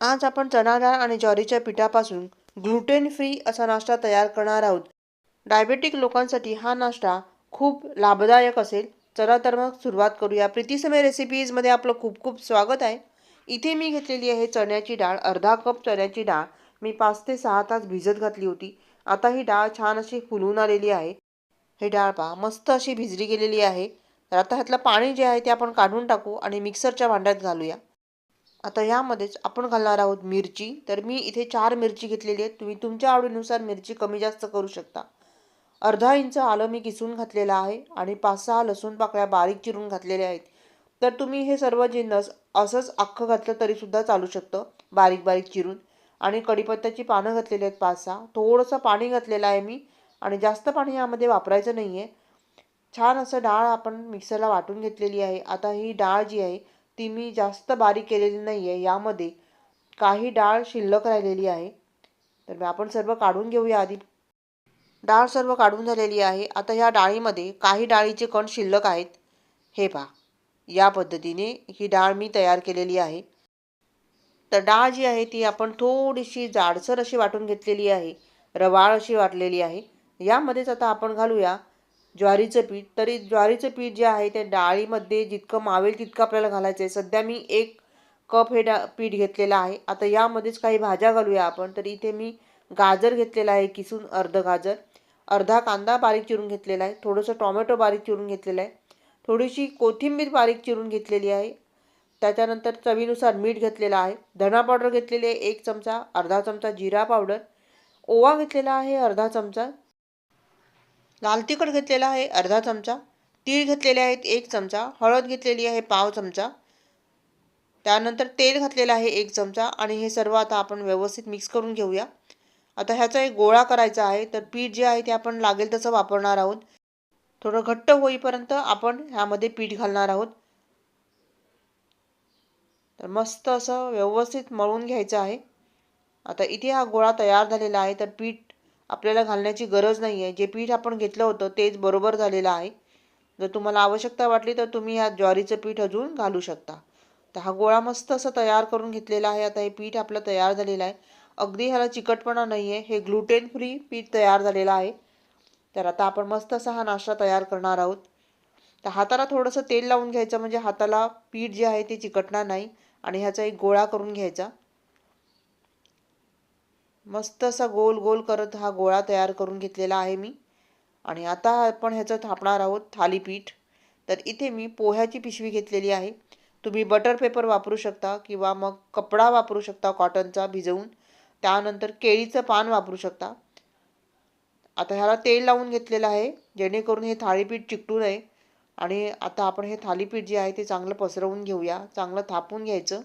आज आपण चणा डाळ आणि ज्वारीच्या पिठापासून ग्लुटेन फ्री असा नाश्ता तयार करणार आहोत. डायबेटिक लोकांसाठी हा नाश्ता खूप लाभदायक असेल. चला तर मग सुरुवात करूया. प्रीतीसमय रेसिपीजमध्ये आपलं खूप खूप स्वागत आहे. इथे मी घेतलेली आहे चण्याची डाळ. अर्धा कप चण्याची डाळ. मी पाच ते सहा तास भिजत घातली होती. आता ही डाळ छान अशी फुलून आलेली आहे. ही डाळ पहा मस्त अशी भिजली गेलेली आहे. तर आता ह्यातलं पाणी जे आहे ते आपण काढून टाकू आणि मिक्सरच्या भांड्यात घालूया. आता यामध्येच आपण घालणार आहोत मिरची. तर मी इथे चार मिरची घेतलेली आहे तुम्ही तुमच्या आवडीनुसार मिरची कमी जास्त करू शकता. अर्धा इंच आलं मी किसून घातलेलं आहे आणि पाच सहा लसूण पाकळ्या बारीक चिरून घातलेल्या आहेत. तर तुम्ही हे सर्व जिन्नस असंच अख्खं घातलं तरीसुद्धा चालू शकतं. बारीक बारीक चिरून. आणि कढीपत्त्याची पानं घातलेली आहेत पाच सहा. थोडंसं पाणी घातलेलं आहे मी. आणि जास्त पाणी यामध्ये वापरायचं नाही आहे छान असं डाळ आपण मिक्सरला वाटून घेतलेली आहे. आता ही डाळ जी आहे ती मी जास्त बारीक केलेली नाही आहे यामध्ये काही डाळ शिल्लक राहिलेली आहे. तर आपण सर्व काढून घेऊया आधी. डाळ सर्व काढून झालेली आहे. आता ह्या डाळीमध्ये काही डाळीचे कण शिल्लक आहेत. हे पहा. या पद्धतीने ही डाळ मी तयार केलेली आहे. तर डाळ जी आहे ती आपण थोडीशी जाडसर अशी वाटून घेतलेली आहे. रवाळ अशी वाटलेली आहे. यामध्येच आता आपण घालूया ज्वारीचं पीठ. तरी ज्वारीचं पीठ जे आहे ते डाळीमध्ये जितकं मावेल तितकं आपल्याला घालायचं आहे. सध्या मी एक कप हे डा पीठ घेतलेलं आहे. आता यामध्येच काही भाज्या घालूया आपण. तर इथे मी गाजर घेतलेला आहे किसून अर्ध गाजर. अर्धा कांदा बारीक चिरून घेतलेला आहे. थोडंसं टॉमॅटो बारीक चिरून घेतलेलं आहे. थोडीशी कोथिंबीर बारीक चिरून घेतलेली आहे. त्याच्यानंतर चवीनुसार मीठ घेतलेलं आहे. धना पावडर घेतलेली आहे एक चमचा. अर्धा चमचा जिरा पावडर. ओवा घेतलेला आहे अर्धा चमचा. लाल तिखट घेतलेला आहे अर्धा चमचा. तीळ घेतलेले आहेत एक चमचा. हळद घेतलेली आहे पाव चमचा. त्यानंतर तेल घातलेलं आहे एक चमचा. आणि हे सर्व आता आपण व्यवस्थित मिक्स करून घेऊया. आता ह्याचा एक गोळा करायचा आहे. तर पीठ जे आहे ते आपण लागेल तसं वापरणार आहोत. थोडं घट्ट होईपर्यंत आपण ह्यामध्ये पीठ घालणार आहोत. तर मस्त असं व्यवस्थित मळून घ्यायचं आहे. आता इथे हा गोळा तयार झालेला आहे. तर पीठ आपल्याला घालण्याची गरज नाही आहे जे पीठ आपण घेतलं होतं तेच बरोबर झालेलं आहे. जर तुम्हाला आवश्यकता वाटली तर तुम्ही ह्या ज्वारीचं पीठ अजून घालू शकता. तर हा गोळा मस्त असं तयार करून घेतलेला आहे. आता हे पीठ आपलं तयार झालेलं आहे. अगदी ह्याला चिकटपणा नाही आहे हे ग्लुटेन फ्री पीठ तयार झालेलं आहे. तर आता आपण मस्त असा हा नाश्ता तयार करणार आहोत. तर हाताला थोडंसं तेल लावून घ्यायचं. म्हणजे हाताला पीठ जे आहे ते चिकटणार नाही. आणि ह्याचा एक गोळा करून घ्यायचा. मस्त असा गोल गोल करत हा गोळा तयार करून घेतलेला आहे मी. आणि आता आपण ह्याचं थापणार आहोत थालीपीठ तर इथे मी पोह्याची पिशवी घेतलेली आहे. तुम्ही बटर पेपर वापरू शकता किंवा मग कपडा वापरू शकता कॉटनचा भिजवून. त्यानंतर केळीचं पान वापरू शकता. आता ह्याला तेल लावून घेतलेलं आहे जेणेकरून हे थाळीपीठ चिकटू नये. आणि आता आपण हे थालीपीठ जे आहे ते चांगलं पसरवून घेऊया चांगलं थापून घ्यायचं.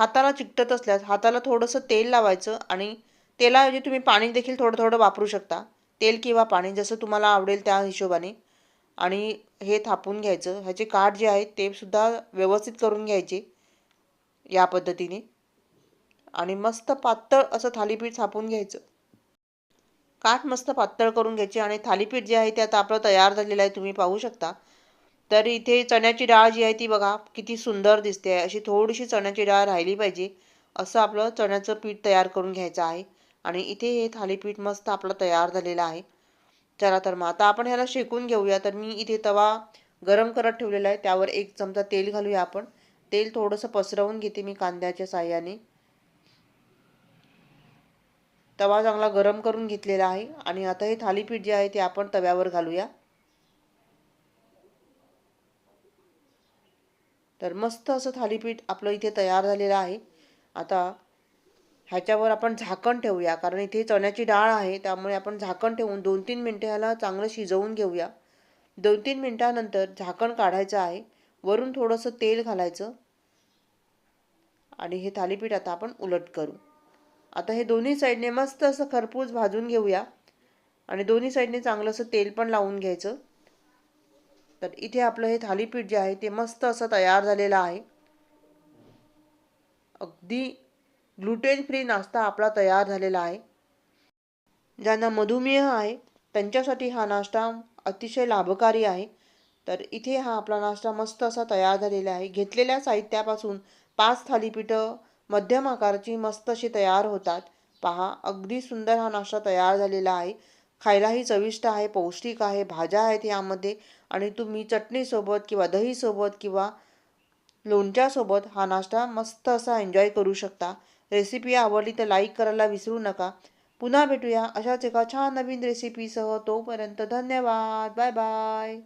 हाताला चिकटत असल्यास हाताला थोडंसं तेल लावायचं आणि तेलाऐवजी तुम्ही पाणी देखील थोडं थोडं वापरू शकता. तेल किंवा पाणी जसं तुम्हाला आवडेल त्या हिशोबाने. आणि हे थापून घ्यायचं. ह्याचे काठ जे आहेत ते सुद्धा व्यवस्थित करून घ्यायचे या पद्धतीने. आणि मस्त पातळ असं थालीपीठ थापून घ्यायचं. काठ मस्त पातळ करून घ्यायचे आणि थालीपीठ जे आहे ते आता आपलं तयार झालेलं आहे तुम्ही पाहू शकता. तर इथे चण्याची डाळ जी आहे ती बघा किती सुंदर दिसते आहे. अशी थोडीशी चण्याची डाळ राहिली पाहिजे असं आपलं चण्याचं पीठ तयार करून घ्यायचं आहे. आणि इथे हे थालीपीठ मस्त आपलं तयार झालेलं आहे. चला तर मग आता आपण ह्याला शेकून घेऊया. तर मी इथे तवा गरम करत ठेवलेला आहे. त्यावर एक चमचा तेल घालूया आपण. तेल थोडंसं पसरवून घेते मी कांद्याच्या साह्याने. तवा चांगला गरम करून घेतलेला आहे. आणि आता हे थालीपीठ जे आहे ते आपण तव्यावर घालूया. तर मस्त असं थालीपीठ आपलं इथे तयार झालेलं आहे. आता ह्याच्यावर आपण झाकण ठेवूया कारण इथे चण्याची डाळ आहे त्यामुळे आपण झाकण ठेवून दोन तीन मिनटं ह्याला चांगलं शिजवून घेऊया. दोन तीन मिनटानंतर झाकण काढायचं आहे. वरून थोडंसं तेल घालायचं. आणि हे थालीपीठ आता आपण उलट करू. आता हे दोन्ही साईडने मस्त असं खरपूस भाजून घेऊया. आणि दोन्ही साईडने चांगलं असं तेल पण लावून घ्यायचं. तर इथे आपलं हे थालीपीठ जे आहे ते मस्त असं तयार झालेलं आहे. अगदी ग्लुटेन फ्री नाश्ता आपला तयार झालेला आहे. ज्यांना मधुमेह आहे त्यांच्यासाठी हा नाश्ता अतिशय लाभकारी आहे. तर इथे हा आपला नाश्ता मस्त असा तयार झालेला आहे. घेतलेल्या साहित्यापासून पाच थालीपीठं मध्यम आकाराची मस्त अशी तयार होतात. पहा अगदी सुंदर हा नाश्ता तयार झालेला आहे. खायलाही चविष्ट आहे पौष्टिक आहे भाज्या आहेत यामध्ये. आणि तुम्ही चटणीसोबत किंवा दहीसोबत किंवा लोणच्यासोबत हा नाश्ता मस्त असा एन्जॉय करू शकता. रेसिपी आवडली तर लाईक करायला विसरू नका. पुन्हा भेटूया अशाच एका छान नवीन रेसिपीसह तोपर्यंत धन्यवाद. Bye bye